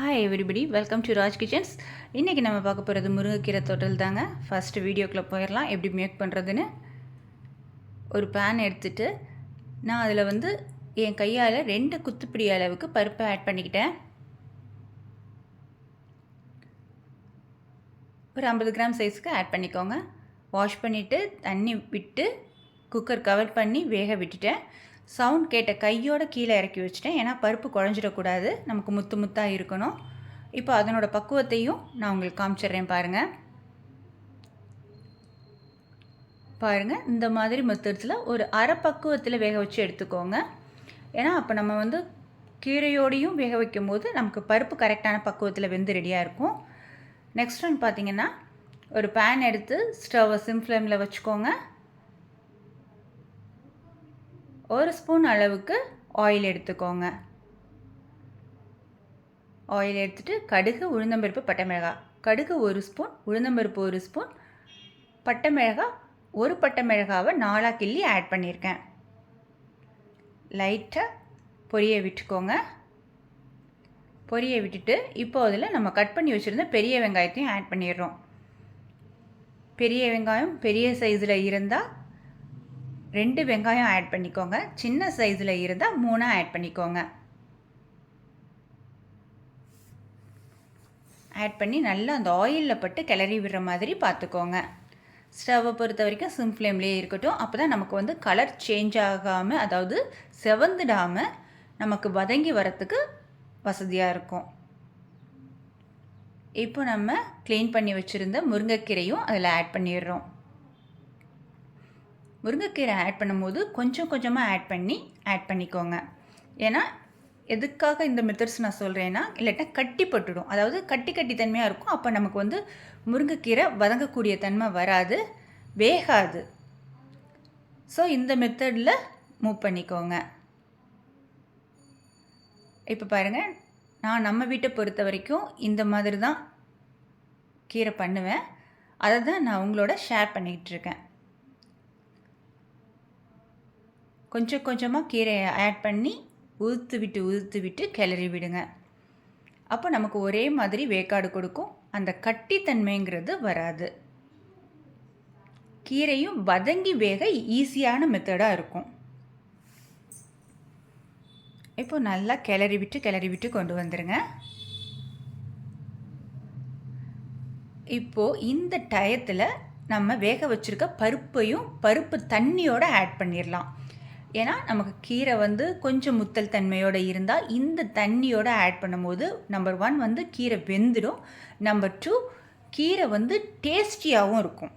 Hi everybody welcome to Raj kitchens இன்றைக்கி நம்ம பார்க்க போகிறது முருங்கைக்கீரை தொட்டல் தாங்க. ஃபஸ்ட்டு வீடியோக்குள்ளே போயிடலாம். எப்படி மேக் பண்ணுறதுன்னு ஒரு பேன் எடுத்துகிட்டு நான் அதில் வந்து என் கையால் ரெண்டு குத்துப்பிடி அளவுக்கு பருப்பை ஆட் பண்ணிக்கிட்டேன். ஒரு ஐம்பது கிராம் சைஸுக்கு ஆட் பண்ணிக்கோங்க. வாஷ் பண்ணிவிட்டு தண்ணி விட்டு குக்கர் கவர் பண்ணி வேக விட்டுட்டேன். சவுண்ட் கேட்ட கையோட கீழே இறக்கி வச்சுட்டேன். ஏன்னா பருப்பு குழஞ்சிடக்கூடாது. நமக்கு முத்து முத்தாக இருக்கணும். இப்போ அதனோட பக்குவத்தையும் நான் உங்களுக்கு காமிச்சிடுறேன் பாருங்கள் பாருங்கள் இந்த மாதிரி மெத்தட்ஸில் ஒரு அரை பக்குவத்தில் வேக வச்சு எடுத்துக்கோங்க. ஏன்னா அப்போ நம்ம வந்து கீரையோடையும் வேக வைக்கும் போது நமக்கு பருப்பு கரெக்டான பக்குவத்தில் வெந்து ரெடியாக இருக்கும். நெக்ஸ்ட் ஒன் பார்த்தீங்கன்னா ஒரு பேன் எடுத்து ஸ்டவ்வை சிம் ஃப்ளேமில் வச்சுக்கோங்க. ஒரு ஸ்பூன் அளவுக்கு ஆயில் எடுத்துக்கோங்க. ஆயில் எடுத்துகிட்டு கடுகு உளுந்தம்பருப்பு பட்டை மிளகாய். கடுகு ஒரு ஸ்பூன் உளுந்தம்பருப்பு ஒரு ஸ்பூன் பட்டை மிளகாய். ஒரு பட்டை மிளகாவை நாலாக கிள்ளி ஆட் பண்ணியிருக்கேன் லைட்டாக பொரிய விட்டுக்கோங்க. பொரிய விட்டுட்டு இப்போ அதில் நம்ம கட் பண்ணி வச்சுருந்த பெரிய வெங்காயத்தையும் ஆட் பண்ணிடுறோம். பெரிய வெங்காயம் பெரிய சைஸில் இருந்தால் ரெண்டு வெங்காயம் ஆட் பண்ணிக்கோங்க. சின்ன சைஸில் இருந்தால் மூணாக ஆட் பண்ணிக்கோங்க. ஆட் பண்ணி நல்லா அந்த ஆயிலில் பட்டு கிளறி விடுற மாதிரி பார்த்துக்கோங்க. ஸ்டவ்வை பொறுத்த வரைக்கும் சிம் ஃப்ளேம்லேயே இருக்கட்டும். அப்போ தான் நமக்கு வந்து கலர் சேஞ்ச் ஆகாமல் அதாவது செவந்துடாமல் நமக்கு வதங்கி வரத்துக்கு வசதியாக இருக்கும். இப்போ நம்ம க்ளீன் பண்ணி வச்சுருந்த முருங்கைக்கீரையும் அதில் ஆட் பண்ணிடுறோம். முருங்கைக்கீரை ஆட் பண்ணும்போது கொஞ்சம் கொஞ்சமாக ஆட் பண்ணி ஆட் பண்ணிக்கோங்க. ஏன்னா எதுக்காக இந்த மெத்தட்ஸ் நான் சொல்கிறேன்னா இல்லாட்டா கட்டி பட்டுடும். அதாவது கட்டி கட்டி தன்மையாக இருக்கும். அப்போ நமக்கு வந்து முருங்கைக்கீரை வதங்கக்கூடிய தன்மை வராது வேகாது. ஸோ இந்த மெத்தடில் மூவ் பண்ணிக்கோங்க. இப்போ பாருங்கள் நான் நம்ம வீட்டை பொறுத்த வரைக்கும் இந்த மாதிரி தான் கீரை பண்ணுவேன். அதை தான் நான் உங்களோட ஷேர் பண்ணிக்கிட்டு இருக்கேன். கொஞ்சம் கொஞ்சமாக கீரையை ஆட் பண்ணி உதுத்து விட்டு உதுத்து விட்டு கிளறி விடுங்க. அப்போ நமக்கு ஒரே மாதிரி வேக்காடு கொடுக்கும். அந்த கட்டித்தன்மைங்கிறது வராது. கீரையும் வதங்கி வேக ஈஸியான மெத்தடாக இருக்கும். இப்போ நல்லா கிளறி விட்டு கிளறி விட்டு கொண்டு வந்துடுங்க இப்போது இந்த டயத்தில் நம்ம வேக வச்சுருக்க பருப்பையும் பருப்பு தண்ணியோடு ஆட் பண்ணிடலாம் ஏன்னா நமக்கு கீரை வந்து கொஞ்சம் முத்தல் தன்மையோடு இருந்தால் இந்த தண்ணியோடு ஆட் பண்ணும்போது நம்பர் ஒன் வந்து கீரை வெந்துடும். நம்பர் டூ கீரை வந்து டேஸ்டியாகவும் இருக்கும்.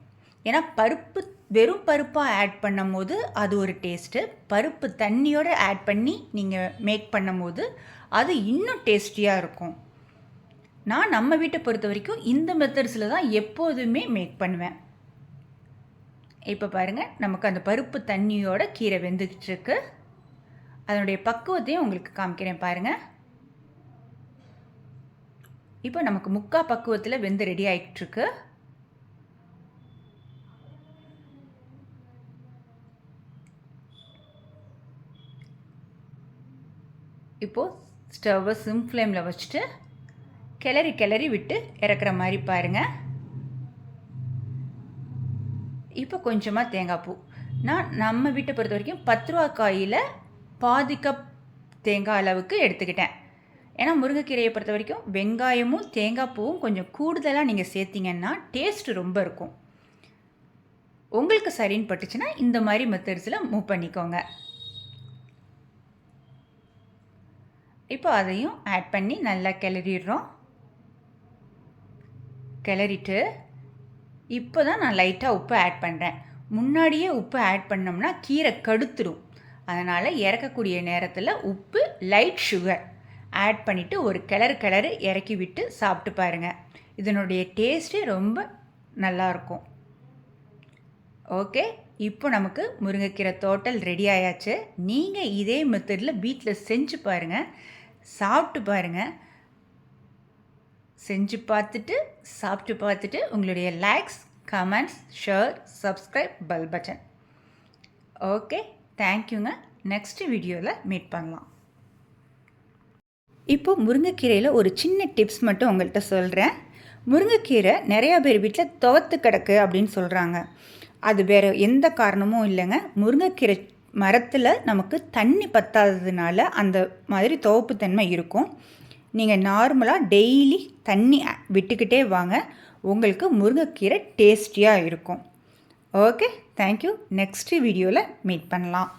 ஏன்னா பருப்பு வெறும் பருப்பாக ஆட் பண்ணும் போது அது ஒரு டேஸ்ட்டு பருப்பு தண்ணியோடு ஆட் பண்ணி நீங்கள் மேக் பண்ணும் போது அது இன்னும் டேஸ்டியாக இருக்கும். நான் நம்ம வீட்டை பொறுத்த வரைக்கும் இந்த மெத்தட்ஸில் தான் எப்போதுமே மேக் பண்ணுவேன். இப்போ பாருங்கள் நமக்கு அந்த பருப்பு தண்ணியோட கீரை வெந்துக்கிட்டுருக்கு அதனுடைய பக்குவத்தையும் உங்களுக்கு காமிக்கிறேன் பாருங்கள் இப்போ நமக்கு முக்கா பக்குவத்தில் வெந்து ரெடி ஆகிட்டுருக்கு இப்போது ஸ்டவ்வை சிம் ஃப்ளேமில் வச்சுட்டு கிளறி கிளறி விட்டு இறக்குற மாதிரி பாருங்கள் இப்போ கொஞ்சமாக தேங்காய் பூ. நான் நம்ம வீட்டை பொறுத்த வரைக்கும் பத்து ரூபா காயில் பாதி கப் தேங்காய் அளவுக்கு எடுத்துக்கிட்டேன். ஏன்னா முருங்கைக்கீரையை பொறுத்த வரைக்கும் வெங்காயமும் தேங்காய் பூவும் கொஞ்சம் கூடுதலாக நீங்கள் சேர்த்திங்கன்னா டேஸ்ட்டு ரொம்ப இருக்கும். உங்களுக்கு சரின்னு பட்டுச்சுன்னா இந்த மாதிரி மெத்தட்ஸில் மூவ் பண்ணிக்கோங்க. இப்போ அதையும் ஆட் பண்ணி நல்லா கிளறிடுறோம். கிளறிட்டு இப்போ தான் நான் லைட்டாக உப்பு ஆட் பண்ணுறேன் முன்னாடியே உப்பு ஆட் பண்ணோம்னா கீரை கடுத்துடும் அதனால் இறக்கக்கூடிய நேரத்தில் உப்பு லைட் சுகர் ஆட் பண்ணிவிட்டு ஒரு கிளறு கிளறு இறக்கி விட்டு சாப்பிட்டு பாருங்கள் இதனுடைய டேஸ்ட்டே ரொம்ப நல்லாயிருக்கும் ஓகே இப்போ நமக்கு முருங்கைக்கீரை தோட்டல் ரெடி ஆயாச்சு. நீங்கள் இதே மெத்தடில் வீட்டில் செஞ்சு பாருங்கள் சாப்பிட்டு பாருங்கள் செஞ்சு பார்த்துட்டு சாப்பிட்டு பார்த்துட்டு உங்களுடைய likes comments share subscribe bell button okay தேங்க்யூங்க நெக்ஸ்ட் வீடியோவில் மீட் பண்ணலாம். இப்போ முருங்கைக்கீரையில் ஒரு சின்ன டிப்ஸ் மட்டும் உங்கள்கிட்ட சொல்கிறேன் முருங்கைக்கீரை நிறையா பேர் வீட்டில் துவத்து கிடக்கு அப்படின்னு சொல்கிறாங்க அது வேறு எந்த காரணமும் இல்லைங்க. முருங்கைக்கீரை மரத்தில் நமக்கு தண்ணி பத்தாததுனால அந்த மாதிரி துவப்பு தன்மை இருக்கும். நீங்கள் நார்மலாக டெய்லி தண்ணி விட்டுக்கிட்டே வாங்க. உங்களுக்கு முருங்கைக்கீரை டேஸ்டியாக இருக்கும். ஓகே தேங்க்யூ நெக்ஸ்ட் வீடியோவில் மீட் பண்ணலாம்.